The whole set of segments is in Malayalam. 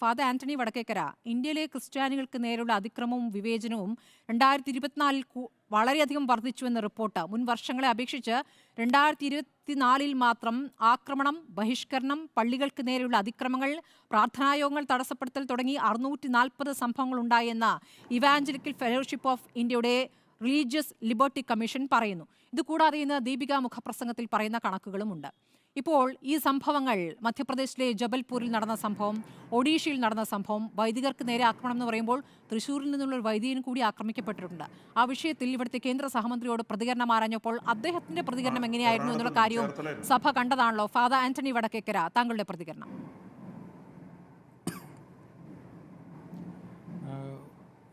ഫാദർ ആന്റണി വടക്കേക്കര. ഇന്ത്യയിലെ ക്രിസ്ത്യാനികൾക്ക് നേരെയുള്ള അതിക്രമവും വിവേചനവും രണ്ടായിരത്തി ഇരുപത്തിനാലിൽ വളരെയധികം വർദ്ധിച്ചുവെന്ന റിപ്പോർട്ട് മുൻ വർഷങ്ങളെ അപേക്ഷിച്ച് രണ്ടായിരത്തി ഇരുപത്തിനാലിൽ മാത്രം ആക്രമണം ബഹിഷ്കരണം പള്ളികൾക്ക് നേരെയുള്ള അതിക്രമങ്ങൾ പ്രാർത്ഥനായോഗങ്ങൾ തടസ്സപ്പെടുത്തൽ തുടങ്ങി അറുന്നൂറ്റി നാൽപ്പത് സംഭവങ്ങൾ ഉണ്ടായെന്ന ഇവാഞ്ചലിക്കൽ ഫെലോഷിപ്പ് ഓഫ് ഇന്ത്യയുടെ റിലീജിയസ് ലിബർട്ടി കമ്മീഷൻ പറയുന്നു. ഇതുകൂടാതെ ഇന്ന് ദീപിക മുഖപ്രസംഗത്തിൽ പറയുന്ന കണക്കുകളുമുണ്ട്. ഇപ്പോൾ ഈ സംഭവങ്ങൾ മധ്യപ്രദേശിലെ ജബൽപൂരിൽ നടന്ന സംഭവം ഒഡീഷയിൽ നടന്ന സംഭവം വൈദികർക്ക് നേരെ ആക്രമണം എന്ന് പറയുമ്പോൾ തൃശ്ശൂരിൽ നിന്നുള്ള ഒരു വൈദികൻ കൂടി ആക്രമിക്കപ്പെട്ടിട്ടുണ്ട്. ആ വിഷയത്തിൽ ഇവിടുത്തെ കേന്ദ്ര സഹമന്ത്രിയോട് പ്രതികരണം ആരാഞ്ഞപ്പോൾ അദ്ദേഹത്തിന്റെ പ്രതികരണം എങ്ങനെയായിരുന്നു എന്നുള്ള കാര്യവും സഭ കണ്ടതാണല്ലോ. ഫാദർ ആന്റണി വടക്കേക്കര താങ്കളുടെ പ്രതികരണം.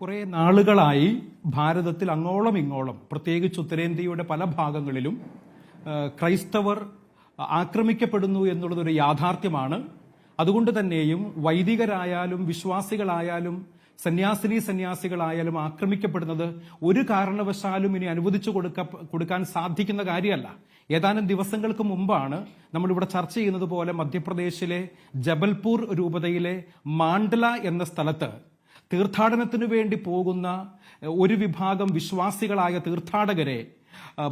കുറേ നാളുകളായി ഭാരതത്തിൽ അങ്ങോളം ഇങ്ങോളം പ്രത്യേകിച്ച് ഉത്തരേന്ത്യയുടെ പല ഭാഗങ്ങളിലും ക്രൈസ്തവർ ആക്രമിക്കപ്പെടുന്നു എന്നുള്ളതൊരു യാഥാർത്ഥ്യമാണ്. അതുകൊണ്ട് തന്നെയും വൈദികരായാലും വിശ്വാസികളായാലും സന്യാസിനി സന്യാസികളായാലും ആക്രമിക്കപ്പെടുന്നത് ഒരു കാരണവശാലും ഇനി അനുവദിച്ചു കൊടുക്ക കൊടുക്കാൻ സാധിക്കുന്ന കാര്യമല്ല. ഏതാനും ദിവസങ്ങൾക്ക് മുമ്പാണ് നമ്മളിവിടെ ചർച്ച ചെയ്യുന്നത് പോലെ മധ്യപ്രദേശിലെ ജബൽപൂർ രൂപതയിലെ മാണ്ഡല എന്ന സ്ഥലത്ത് തീർത്ഥാടനത്തിനു വേണ്ടി പോകുന്ന ഒരു വിഭാഗം വിശ്വാസികളായ തീർത്ഥാടകരെ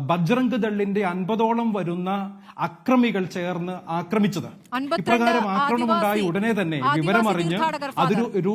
ബജ്രംഗ് ദളിന്റെ അൻപതോളം വരുന്ന അക്രമികൾ ചേർന്ന് ആക്രമിച്ചത്. ഇപ്രകാരം ആക്രമണം ഉണ്ടായി ഉടനെ തന്നെ വിവരമറിഞ്ഞ് അതൊരു ഒരു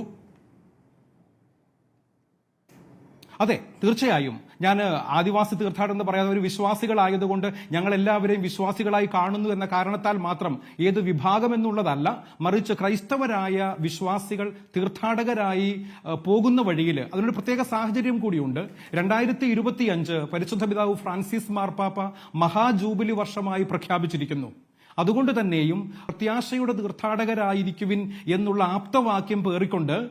അതെ തീർച്ചയായും. ഞാൻ ആദിവാസി തീർത്ഥാടനം എന്ന് പറയാതെ ഒരു വിശ്വാസികളായതുകൊണ്ട് ഞങ്ങൾ എല്ലാവരെയും വിശ്വാസികളായി കാണുന്നു എന്ന കാരണത്താൽ മാത്രം ഏത് വിഭാഗം എന്നുള്ളതല്ല മറിച്ച് ക്രൈസ്തവരായ വിശ്വാസികൾ തീർത്ഥാടകരായി പോകുന്ന വഴിയിൽ അതിനൊരു പ്രത്യേക സാഹചര്യം കൂടിയുണ്ട്. രണ്ടായിരത്തി ഇരുപത്തിയഞ്ച് പരിശുദ്ധ പിതാവ് ഫ്രാൻസിസ് മാർപ്പാപ്പ മഹാജൂബിലി വർഷമായി പ്രഖ്യാപിച്ചിരിക്കുന്നു. അതുകൊണ്ട് തന്നെയും പ്രത്യാശയുടെ തീർത്ഥാടകരായിരിക്കുവിൻ എന്നുള്ള ആപ്തവാക്യം പേറിക്കൊണ്ട്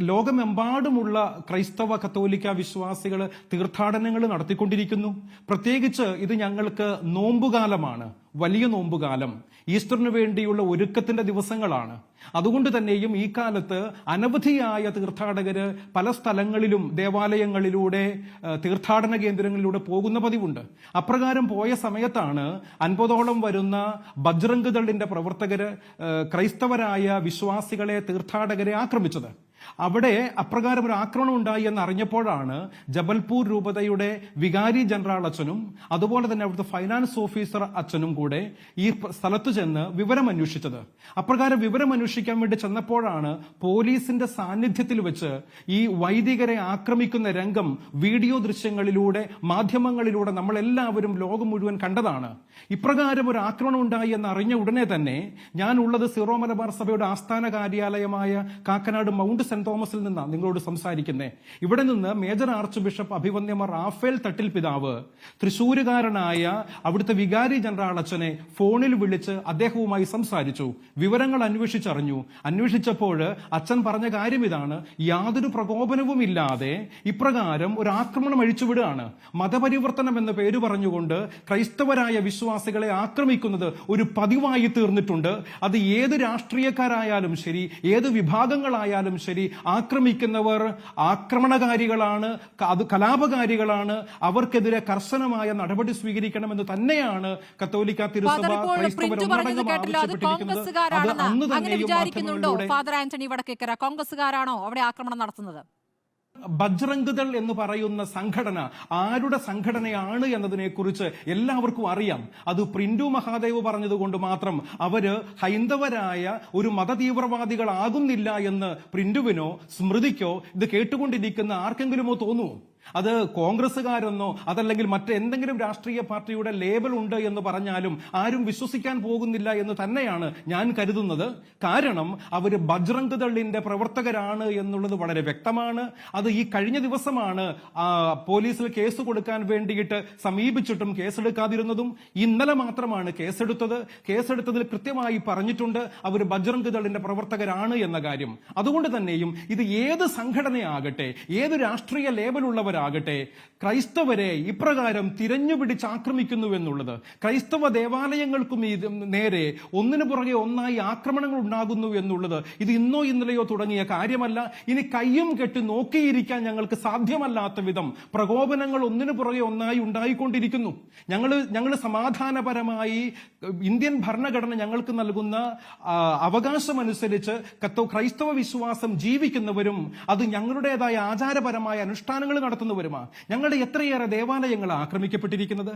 ലോകമെമ്പാടുമുള്ള ക്രൈസ്തവ കത്തോലിക്ക വിശ്വാസികൾ തീർത്ഥാടനങ്ങൾ നടത്തിക്കൊണ്ടിരിക്കുന്നു. പ്രത്യേകിച്ച് ഇത് ഞങ്ങൾക്ക് നോമ്പുകാലമാണ്. വലിയ നോമ്പുകാലം. ഈസ്റ്ററിന് വേണ്ടിയുള്ള ഒരുക്കത്തിന്റെ ദിവസങ്ങളാണ്. അതുകൊണ്ട് തന്നെയും ഈ കാലത്ത് അനവധിയായ തീർത്ഥാടകര് പല സ്ഥലങ്ങളിലും ദേവാലയങ്ങളിലൂടെ തീർത്ഥാടന കേന്ദ്രങ്ങളിലൂടെ പോകുന്ന പതിവുണ്ട്. അപ്രകാരം പോയ സമയത്താണ് അൻപതോളം വരുന്ന ബജ്രംഗ് ദളിന്റെ പ്രവർത്തകര് ക്രൈസ്തവരായ വിശ്വാസികളെ തീർത്ഥാടകരെ ആക്രമിച്ചത്. അവിടെ അപ്രകാരം ഒരു ആക്രമണം ഉണ്ടായി എന്ന് അറിഞ്ഞപ്പോഴാണ് ജബൽപൂർ രൂപതയുടെ വികാരി ജനറൽ അച്ഛനും അതുപോലെ തന്നെ അവിടുത്തെ ഫൈനാൻസ് ഓഫീസർ അച്ഛനും കൂടെ ഈ സ്ഥലത്ത് ചെന്ന് വിവരം അന്വേഷിച്ചത്. അപ്രകാരം വിവരം അന്വേഷിക്കാൻ വേണ്ടി ചെന്നപ്പോഴാണ് പോലീസിന്റെ സാന്നിധ്യത്തിൽ വെച്ച് ഈ വൈദികരെ ആക്രമിക്കുന്ന രംഗം വീഡിയോ ദൃശ്യങ്ങളിലൂടെ മാധ്യമങ്ങളിലൂടെ നമ്മളെല്ലാവരും ലോകം മുഴുവൻ കണ്ടതാണ്. ഇപ്രകാരം ഒരു ആക്രമണം ഉണ്ടായി എന്ന് അറിഞ്ഞ ഉടനെ തന്നെ ഞാൻ ഉള്ളത് സിറോ മലബാർ സഭയുടെ ആസ്ഥാന കാര്യാലയമായ കാക്കനാട് മൗണ്ട് സെന്റ് തോമസിൽ നിന്നാണ് നിങ്ങളോട് സംസാരിക്കുന്നത് ഇവിടെ നിന്ന് മേജർ ആർച്ച് ബിഷപ്പ് അഭിവന്യമർ റാഫേൽ തട്ടിൽ പിതാവ് തൃശൂരുകാരനായ അവിടുത്തെ വികാരി ജനറൽ അച്ഛനെ ഫോണിൽ വിളിച്ച് അദ്ദേഹവുമായി സംസാരിച്ചു. വിവരങ്ങൾ അന്വേഷിച്ചറിഞ്ഞു. അന്വേഷിച്ചപ്പോൾ അച്ഛൻ പറഞ്ഞ കാര്യം ഇതാണ്. യാതൊരു പ്രകോപനവും ഇല്ലാതെ ഇപ്രകാരം ഒരു ആക്രമണം അഴിച്ചുവിടുകയാണ്. മതപരിവർത്തനം എന്ന പേര് പറഞ്ഞുകൊണ്ട് ക്രൈസ്തവരായ വിശ്വാസികളെ ആക്രമിക്കുന്നത് ഒരു പതിവായി തീർന്നിട്ടുണ്ട്. അത് ഏത് രാഷ്ട്രീയക്കാരായാലും ശരി ഏത് വിഭാഗങ്ങളായാലും ശരി ആക്രമിക്കുന്നവർ ആക്രമണകാരികളാണ് അത് കലാപകാരികളാണ് അവർക്കെതിരെ കർശനമായ നടപടി സ്വീകരിക്കണമെന്ന് തന്നെയാണ് കത്തോലിക്ക തിരുസഭ ക്രൈസ്തവർ കോൺഗ്രസ്സുകാരാണോ അവിടെ ആക്രമണം നടത്തുന്നത്? ബജ്രംഗ് ദൾ എന്ന് പറയുന്ന സംഘടന ആരുടെ സംഘടനയാണ് എന്നതിനെക്കുറിച്ച് എല്ലാവർക്കും അറിയാം. അത് പ്രിന്റു മഹാദേവ് പറഞ്ഞതുകൊണ്ട് മാത്രം അവർ ഹൈന്ദവരായ ഒരു മതതീവ്രവാദികളാകുന്നില്ല എന്ന് പ്രിന്റുവിനോ സ്മൃതിക്കോ ഇത് കേട്ടുകൊണ്ടിരിക്കുന്ന ആർക്കെങ്കിലുമോ തോന്നുമോ അത് കോൺഗ്രസ്സുകാരെന്നോ അതല്ലെങ്കിൽ മറ്റെന്തെങ്കിലും രാഷ്ട്രീയ പാർട്ടിയുടെ ലേബൽ ഉണ്ട് എന്ന് പറഞ്ഞാലും ആരും വിശ്വസിക്കാൻ പോകുന്നില്ല എന്ന് തന്നെയാണ് ഞാൻ കരുതുന്നത്. കാരണം അവർ ബജ്രംഗ് ദളിന്റെ പ്രവർത്തകരാണ് എന്നുള്ളത് വളരെ വ്യക്തമാണ്. അത് ഈ കഴിഞ്ഞ ദിവസമാണ് പോലീസിൽ കേസ് കൊടുക്കാൻ വേണ്ടിയിട്ട് സമീപിച്ചിട്ടും കേസെടുക്കാതിരുന്നതും ഇന്നലെ മാത്രമാണ് കേസെടുത്തത്. കേസെടുത്തതിൽ കൃത്യമായി പറഞ്ഞിട്ടുണ്ട് അവർ ബജ്രംഗ് ദളിന്റെ പ്രവർത്തകരാണ് എന്ന കാര്യം. അതുകൊണ്ട് തന്നെയും ഇത് ഏത് സംഘടനയാകട്ടെ ഏത് രാഷ്ട്രീയ ലേബലുള്ളവരാകട്ടെ ക്രൈസ്തവരാകട്ടെ ക്രൈസ്തവരെ ഇപ്രകാരം ആക്രമിക്കുന്നു എന്നുള്ളത് ക്രൈസ്തവ ദേവാലയങ്ങൾക്കും ഇത് നേരെ ഒന്നിനു പുറകെ ഒന്നായി ആക്രമണങ്ങൾ ഉണ്ടാകുന്നു എന്നുള്ളത് ഇത് ഇന്നോ ഇന്നലെയോ തുടങ്ങിയ കാര്യമല്ല. ഇനി കയ്യും കെട്ടി നോക്കിയിരിക്കാൻ ഞങ്ങൾക്ക് സാധ്യമല്ലാത്ത വിധം പ്രകോപനങ്ങൾ ഒന്നിനു പുറകെ ഒന്നായി ഉണ്ടായിക്കൊണ്ടിരിക്കുന്നു. ഞങ്ങൾ ഞങ്ങൾ സമാധാനപരമായി ഇന്ത്യൻ ഭരണഘടന ഞങ്ങൾക്ക് നൽകുന്ന അവകാശമനുസരിച്ച് കത്തോ ക്രൈസ്തവ വിശ്വാസം ജീവിക്കുന്നവരും അത് ഞങ്ങളുടേതായ ആചാരപരമായ അനുഷ്ഠാനങ്ങൾ നടത്തുന്നവരുമാണ് ഞങ്ങളുടെ എത്രയേറെ ദേവാലയങ്ങൾ ആക്രമിക്കപ്പെട്ടിരിക്കുന്നത്?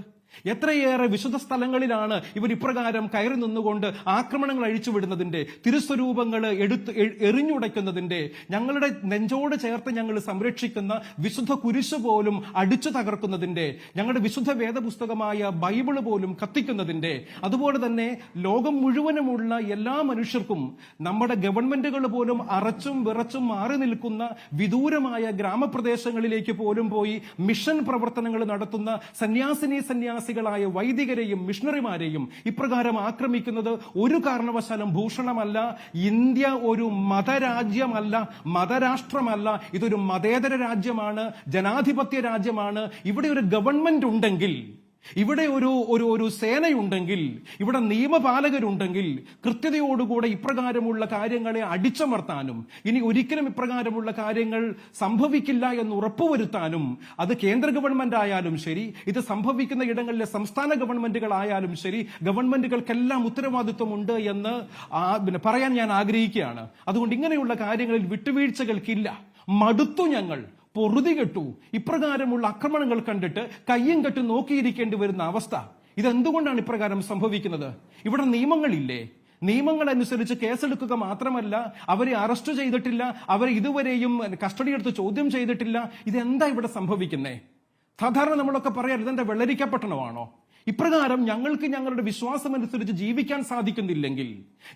എത്രയേറെ വിശുദ്ധ സ്ഥലങ്ങളിലാണ് ഇവർ ഇപ്രകാരം കയറി നിന്നുകൊണ്ട് ആക്രമണങ്ങൾ അഴിച്ചുവിടുന്നതിന്റെ തിരുസ്വരൂപങ്ങൾ എടുത്ത് എറിഞ്ഞുടയ്ക്കുന്നതിന്റെ ഞങ്ങളുടെ നെഞ്ചോട് ചേർത്ത് ഞങ്ങൾ സംരക്ഷിക്കുന്ന വിശുദ്ധ കുരിശ് പോലും അടിച്ചു തകർക്കുന്നതിന്റെ ഞങ്ങളുടെ വിശുദ്ധ വേദപുസ്തകമായ ബൈബിൾ പോലും കത്തിക്കുന്നതിന്റെ അതുപോലെ തന്നെ ലോകം മുഴുവനുമുള്ള എല്ലാ മനുഷ്യർക്കും നമ്മുടെ ഗവൺമെന്റുകൾ പോലും അറച്ചും വിറച്ചും മാറി നിൽക്കുന്ന വിദൂരമായ ഗ്രാമപ്രദേശങ്ങളിലേക്ക് പോലും പോയി മിഷൻ പ്രവർത്തനങ്ങൾ നടത്തുന്ന സന്യാസിനി സന്യാസികളായ വൈദികരെയും മിഷണറിമാരെയും ഇപ്രകാരം ആക്രമിക്കുന്നത് ഒരു കാരണവശാലും ഭൂഷണമല്ല ഇന്ത്യ ഒരു മതരാജ്യമല്ല മതരാഷ്ട്രമല്ല ഇതൊരു മതേതര രാജ്യമാണ് ജനാധിപത്യ രാജ്യമാണ്. ഇവിടെ ഒരു ഗവൺമെന്റ് ഉണ്ടെങ്കിൽ ഇവിടെ ഒരു ഒരു ഒരു സേനയുണ്ടെങ്കിൽ ഇവിടെ നിയമപാലകരുണ്ടെങ്കിൽ കൃത്യതയോടുകൂടെ ഇപ്രകാരമുള്ള കാര്യങ്ങളെ അടിച്ചമർത്താനും ഇനി ഒരിക്കലും ഇപ്രകാരമുള്ള കാര്യങ്ങൾ സംഭവിക്കില്ല എന്ന് ഉറപ്പുവരുത്താനും അത് കേന്ദ്ര ഗവൺമെന്റ് ആയാലും ശരി ഇത് സംഭവിക്കുന്ന ഇടങ്ങളിലെ സംസ്ഥാന ഗവൺമെന്റുകളായാലും ശരി ഗവൺമെന്റുകൾക്കെല്ലാം ഉത്തരവാദിത്വമുണ്ട് എന്ന് പിന്നെ പറയാൻ ഞാൻ ആഗ്രഹിക്കുകയാണ്. അതുകൊണ്ട് ഇങ്ങനെയുള്ള കാര്യങ്ങളിൽ വിട്ടുവീഴ്ചകൾക്കില്ല. മടുത്തു ഞങ്ങൾ. പൊറുതി കെട്ടു. ഇപ്രകാരമുള്ള ആക്രമണങ്ങൾ കണ്ടിട്ട് കയ്യും കെട്ട് നോക്കിയിരിക്കേണ്ടി വരുന്ന അവസ്ഥ. ഇതെന്തുകൊണ്ടാണ് ഇപ്രകാരം സംഭവിക്കുന്നത്? ഇവിടെ നിയമങ്ങളില്ലേ? നിയമങ്ങൾ അനുസരിച്ച് കേസെടുക്കുക മാത്രമല്ല അവരെ അറസ്റ്റ് ചെയ്തിട്ടില്ല അവരെ ഇതുവരെയും കസ്റ്റഡി എടുത്ത് ചോദ്യം ചെയ്തിട്ടില്ല. ഇതെന്താ ഇവിടെ സംഭവിക്കുന്നേ? സാധാരണ നമ്മളൊക്കെ പറയാം ഇതെന്താ വെള്ളരിക്കപ്പെട്ടണമാണോ ഇപ്രകാരം ഞങ്ങൾക്ക് ഞങ്ങളുടെ വിശ്വാസം അനുസരിച്ച് ജീവിക്കാൻ സാധിക്കുന്നില്ലെങ്കിൽ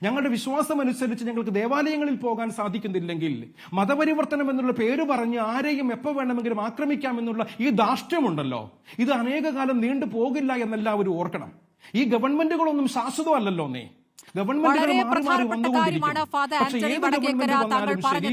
ഞങ്ങളുടെ വിശ്വാസം അനുസരിച്ച് ഞങ്ങൾക്ക് ദേവാലയങ്ങളിൽ പോകാൻ സാധിക്കുന്നില്ലെങ്കിൽ മതപരിവർത്തനം എന്നുള്ള പേര് പറഞ്ഞ് ആരെയും എപ്പോൾ വേണമെങ്കിലും ആക്രമിക്കാം എന്നുള്ള ഈ ധാർഷ്ട്യമുണ്ടല്ലോ. ഇത് അനേകകാലം നീണ്ടു പോകില്ല എന്നെല്ലാവരും ഓർക്കണം. ഈ ഗവൺമെന്റുകളൊന്നും ശാശ്വതമല്ലല്ലോ നീ ഗവൺമെന്റുകൾ വളരെ മാറി മാറി വന്നുകൊണ്ടിരിക്കും കാര്യമാണ് ഫാദർ പക്ഷേ ഏത് ഗവൺമെന്റ് വന്നാലും ശരി